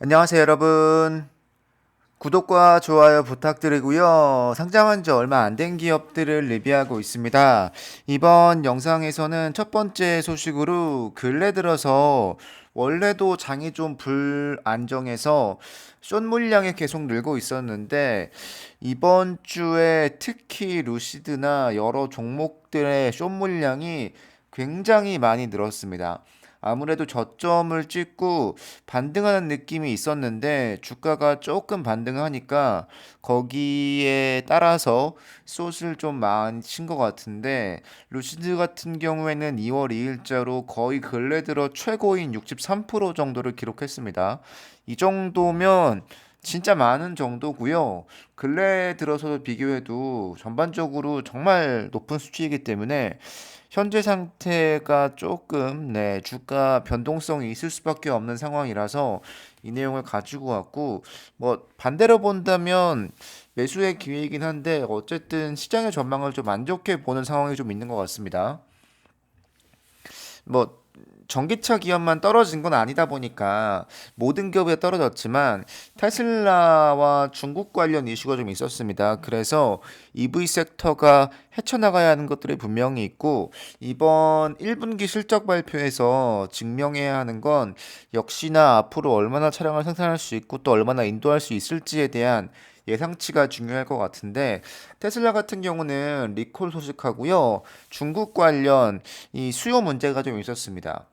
안녕하세요, 여러분. 구독과 좋아요 부탁드리고요. 상장한 지 얼마 안 된 기업들을 리뷰하고 있습니다. 이번 영상에서는 첫 번째 소식으로 근래 들어서 원래도 장이 좀 불안정해서 숏 물량이 계속 늘고 있었는데 이번 주에 특히 루시드나 여러 종목들의 숏 물량이 굉장히 많이 늘었습니다. 아무래도 저점을 찍고 반등하는 느낌이 있었는데 주가가 조금 반등하니까 거기에 따라서 숏을 좀 많이 친 것 같은데 루시드 같은 경우에는 2월 2일자로 거의 근래 들어 최고인 63% 정도를 기록했습니다. 이 정도면 진짜 많은 정도고요. 근래 들어서 비교해도 전반적으로 정말 높은 수치이기 때문에 현재 상태가 조금 네, 주가 변동성이 있을 수밖에 없는 상황이라서 이 내용을 가지고 왔고 뭐 반대로 본다면 매수의 기회이긴 한데 어쨌든 시장의 전망을 좀 안 좋게 보는 상황이 좀 있는 것 같습니다. 뭐 전기차 기업만 떨어진 건 아니다 보니까 모든 기업이 떨어졌지만 테슬라와 중국 관련 이슈가 좀 있었습니다. 그래서 EV 섹터가 헤쳐나가야 하는 것들이 분명히 있고 이번 1분기 실적 발표에서 증명해야 하는 건 역시나 앞으로 얼마나 차량을 생산할 수 있고 또 얼마나 인도할 수 있을지에 대한 예상치가 중요할 것 같은데 테슬라 같은 경우는 리콜 소식하고요. 중국 관련 이 수요 문제가 좀 있었습니다.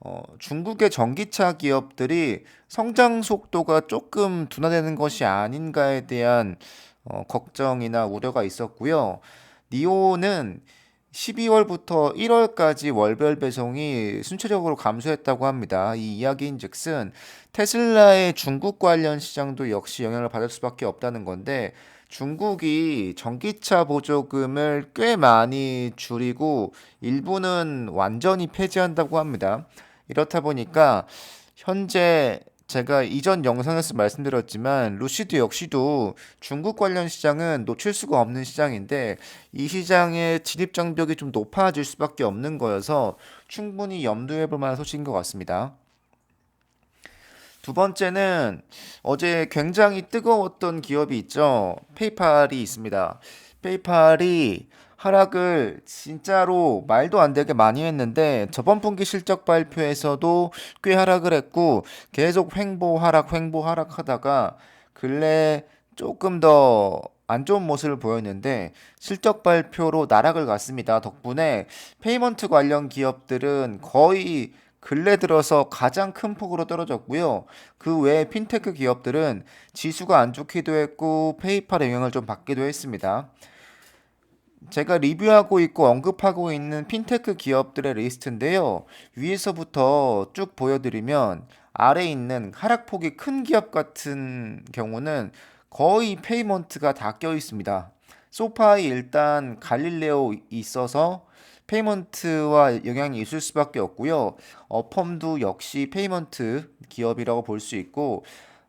어, 중국의 전기차 기업들이 성장 속도가 조금 둔화되는 것이 아닌가에 대한 어, 걱정이나 우려가 있었고요. 니오는 12월부터 1월까지 월별 배송이 순차적으로 감소했다고 합니다. 이 이야기인즉슨 테슬라의 중국 관련 시장도 역시 영향을 받을 수밖에 없다는 건데 중국이 전기차 보조금을 꽤 많이 줄이고 일부는 완전히 폐지한다고 합니다. 이렇다 보니까 현재 제가 이전 영상에서 말씀드렸지만 루시드 역시도 중국 관련 시장은 놓칠 수가 없는 시장인데 이 시장의 진입 장벽이 좀 높아질 수밖에 없는 거여서 충분히 염두해 볼 만한 소식인 것 같습니다. 두 번째는 어제 굉장히 뜨거웠던 기업이 있죠. 페이팔이 있습니다. 페이팔이 하락을 진짜로 말도 안 되게 많이 했는데 저번 분기 실적 발표에서도 꽤 하락을 했고 계속 횡보 하락 횡보 하락 하다가 근래 조금 더 안 좋은 모습을 보였는데 실적 발표로 나락을 갔습니다. 덕분에 페이먼트 관련 기업들은 거의 근래 들어서 가장 큰 폭으로 떨어졌고요. 그 외에 핀테크 기업들은 지수가 안 좋기도 했고 페이팔의 영향을 좀 받기도 했습니다. 제가 리뷰하고 있고 언급하고 있는 핀테크 기업들의 리스트인데요. 위에서부터 쭉 보여드리면 아래 있는 하락폭이 큰 기업 같은 경우는 거의 페이먼트가 다 껴 있습니다. 소파이 일단 갈릴레오 있어서 페이먼트와 영향이 있을 수밖에 없고요. 어펌도 역시 페이먼트 기업이라고 볼 수 있고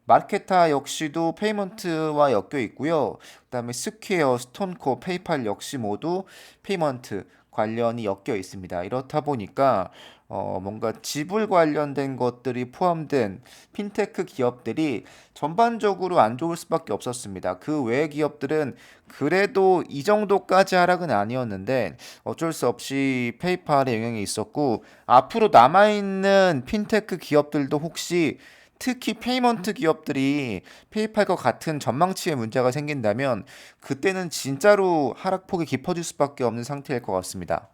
마케타 역시도 페이먼트와 엮여 있고요. 그다음에 스퀘어, 스톤코, 페이팔 역시 모두 페이먼트 관련이 엮여 있습니다. 이렇다 보니까 어, 뭔가 지불 관련된 것들이 포함된 핀테크 기업들이 전반적으로 안 좋을 수밖에 없었습니다. 그 외의 기업들은 그래도 이 정도까지 하락은 아니었는데 어쩔 수 없이 페이팔에 영향이 있었고 앞으로 남아 있는 핀테크 기업들도 혹시 특히 페이먼트 기업들이 페이팔과 같은 전망치에 문제가 생긴다면 그때는 진짜로 하락폭이 깊어질 수밖에 없는 상태일 것 같습니다.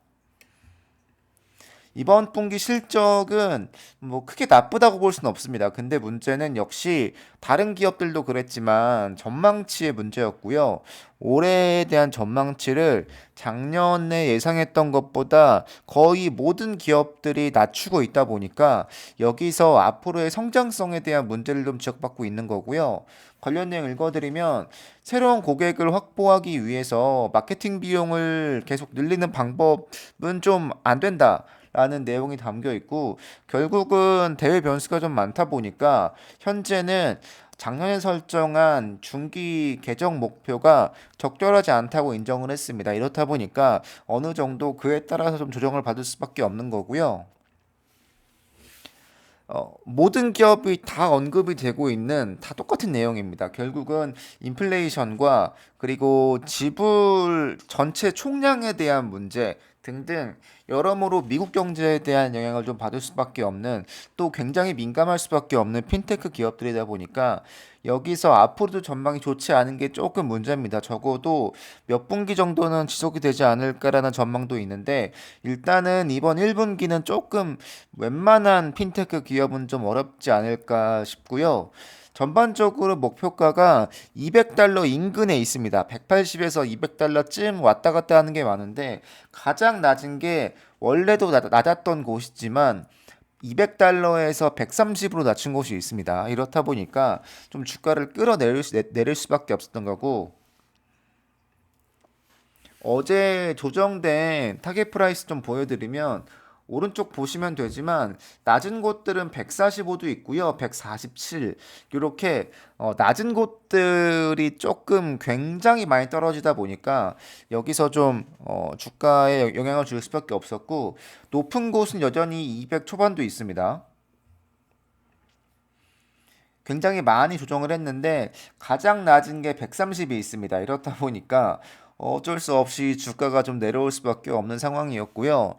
이번 분기 실적은 뭐 크게 나쁘다고 볼 수는 없습니다. 근데 문제는 역시 다른 기업들도 그랬지만 전망치의 문제였고요. 올해에 대한 전망치를 작년에 예상했던 것보다 거의 모든 기업들이 낮추고 있다 보니까 여기서 앞으로의 성장성에 대한 문제를 좀 지적받고 있는 거고요. 관련 내용 읽어드리면 새로운 고객을 확보하기 위해서 마케팅 비용을 계속 늘리는 방법은 좀 안 된다. 라는 내용이 담겨 있고 결국은 대외 변수가 좀 많다 보니까 현재는 작년에 설정한 중기 개정 목표가 적절하지 않다고 인정을 했습니다. 이렇다 보니까 어느 정도 그에 따라서 좀 조정을 받을 수밖에 없는 거고요. 어, 모든 기업이 다 언급이 되고 있는 다 똑같은 내용입니다. 결국은 인플레이션과 그리고 지불 전체 총량에 대한 문제 등등 여러모로 미국 경제에 대한 영향을 좀 받을 수밖에 없는 또 굉장히 민감할 수밖에 없는 핀테크 기업들이다 보니까 여기서 앞으로도 전망이 좋지 않은 게 조금 문제입니다. 적어도 몇 분기 정도는 지속이 되지 않을까라는 전망도 있는데 일단은 이번 1분기는 조금 웬만한 핀테크 기업은 좀 어렵지 않을까 싶고요. 전반적으로 목표가가 200달러 인근에 있습니다. 180에서 200달러쯤 왔다 갔다 하는 게 많은데 가장 낮은 게 원래도 낮- 낮았던 곳이지만 200달러에서 130으로 낮춘 곳이 있습니다. 이렇다 보니까 좀 주가를 끌어내릴 수, 내- 내릴 수밖에 없었던 거고 어제 조정된 타겟 프라이스 좀 보여드리면 오른쪽 보시면 되지만 낮은 곳들은 145도 있고요. 147 이렇게 어, 낮은 곳들이 조금 굉장히 많이 떨어지다 보니까 여기서 좀 어, 주가에 영향을 줄 수밖에 없었고 높은 곳은 여전히 200 초반도 있습니다. 굉장히 많이 조정을 했는데 가장 낮은 게 130이 있습니다. 이렇다 보니까 어쩔 수 없이 주가가 좀 내려올 수밖에 없는 상황이었고요.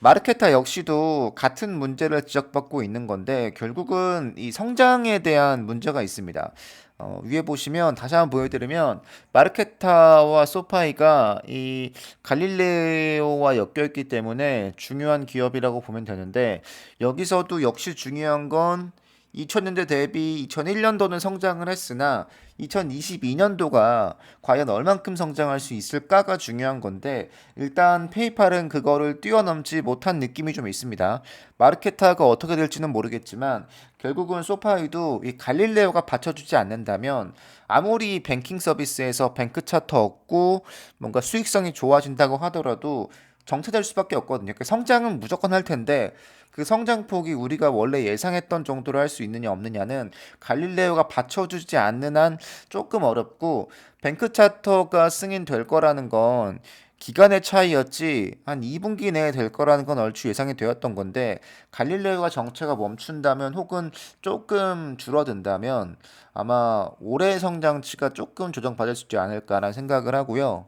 마르케타 역시도 같은 문제를 지적받고 있는 건데 결국은 이 성장에 대한 문제가 있습니다. 어, 위에 보시면 다시 한번 보여드리면 마르케타와 소파이가 이 갈릴레오와 엮여 있기 때문에 중요한 기업이라고 보면 되는데 여기서도 역시 중요한 건 2000년대 대비 2001년도는 성장을 했으나 2022년도가 과연 얼만큼 성장할 수 있을까가 중요한 건데 일단 페이팔은 그거를 뛰어넘지 못한 느낌이 좀 있습니다. 마르케타가 어떻게 될지는 모르겠지만 결국은 소파이도 이 갈릴레오가 받쳐주지 않는다면 아무리 뱅킹 서비스에서 뱅크 차트 얻고 뭔가 수익성이 좋아진다고 하더라도 정체될 수밖에 없거든요. 그 성장은 무조건 할 텐데 그 성장폭이 우리가 원래 예상했던 정도로 할 수 있느냐 없느냐는 갈릴레오가 받쳐주지 않는 한 조금 어렵고 뱅크 차터가 승인될 거라는 건 기간의 차이였지 한 2분기 내에 될 거라는 건 얼추 예상이 되었던 건데 갈릴레오가 정체가 멈춘다면 혹은 조금 줄어든다면 아마 올해 성장치가 조금 조정받을 수 있지 않을까라는 생각을 하고요.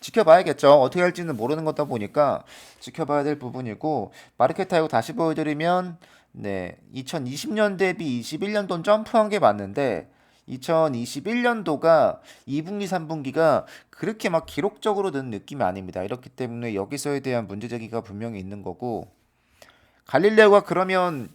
지켜봐야겠죠. 어떻게 할지는 모르는 거다 보니까 지켜봐야 될 부분이고 마르케타이고 다시 보여드리면 네 2020년 대비 21년도는 점프한 게 맞는데 2021년도가 2분기 3분기가 그렇게 막 기록적으로 는 느낌이 아닙니다. 이렇기 때문에 여기서에 대한 문제 제기가 분명히 있는 거고 갈릴레오가 그러면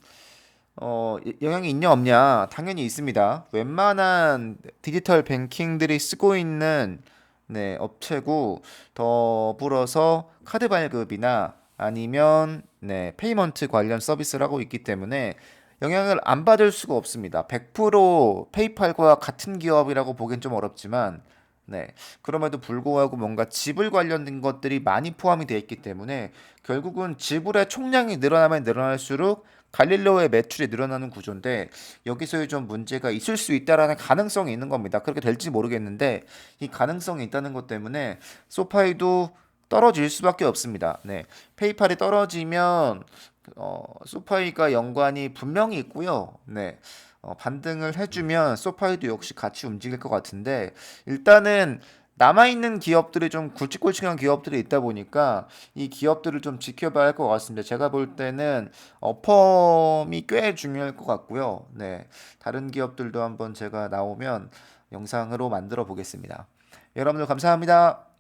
어, 영향이 있냐 없냐? 당연히 있습니다. 웬만한 디지털 뱅킹들이 쓰고 있는 네, 업체고 더불어서 카드 발급이나 아니면 네, 페이먼트 관련 서비스를 하고 있기 때문에 영향을 안 받을 수가 없습니다. 100% 페이팔과 같은 기업이라고 보기엔 좀 어렵지만 네. 그럼에도 불구하고 뭔가 지불 관련된 것들이 많이 포함이 되어 있기 때문에 결국은 지불의 총량이 늘어나면 늘어날수록 갈릴레오의 매출이 늘어나는 구조인데 여기서의 좀 문제가 있을 수 있다라는 가능성이 있는 겁니다. 그렇게 될지 모르겠는데 이 가능성이 있다는 것 때문에 소파이도 떨어질 수밖에 없습니다. 네. 페이팔이 떨어지면 어, 소파이가 연관이 분명히 있고요. 네. 어, 반등을 해주면 소파이도 역시 같이 움직일 것 같은데 일단은 남아있는 기업들이 좀 굵직굵직한 기업들이 있다 보니까 이 기업들을 좀 지켜봐야 할 것 같습니다. 제가 볼 때는 어펌이 꽤 중요할 것 같고요. 네. 다른 기업들도 한번 제가 나오면 영상으로 만들어 보겠습니다. 여러분들 감사합니다.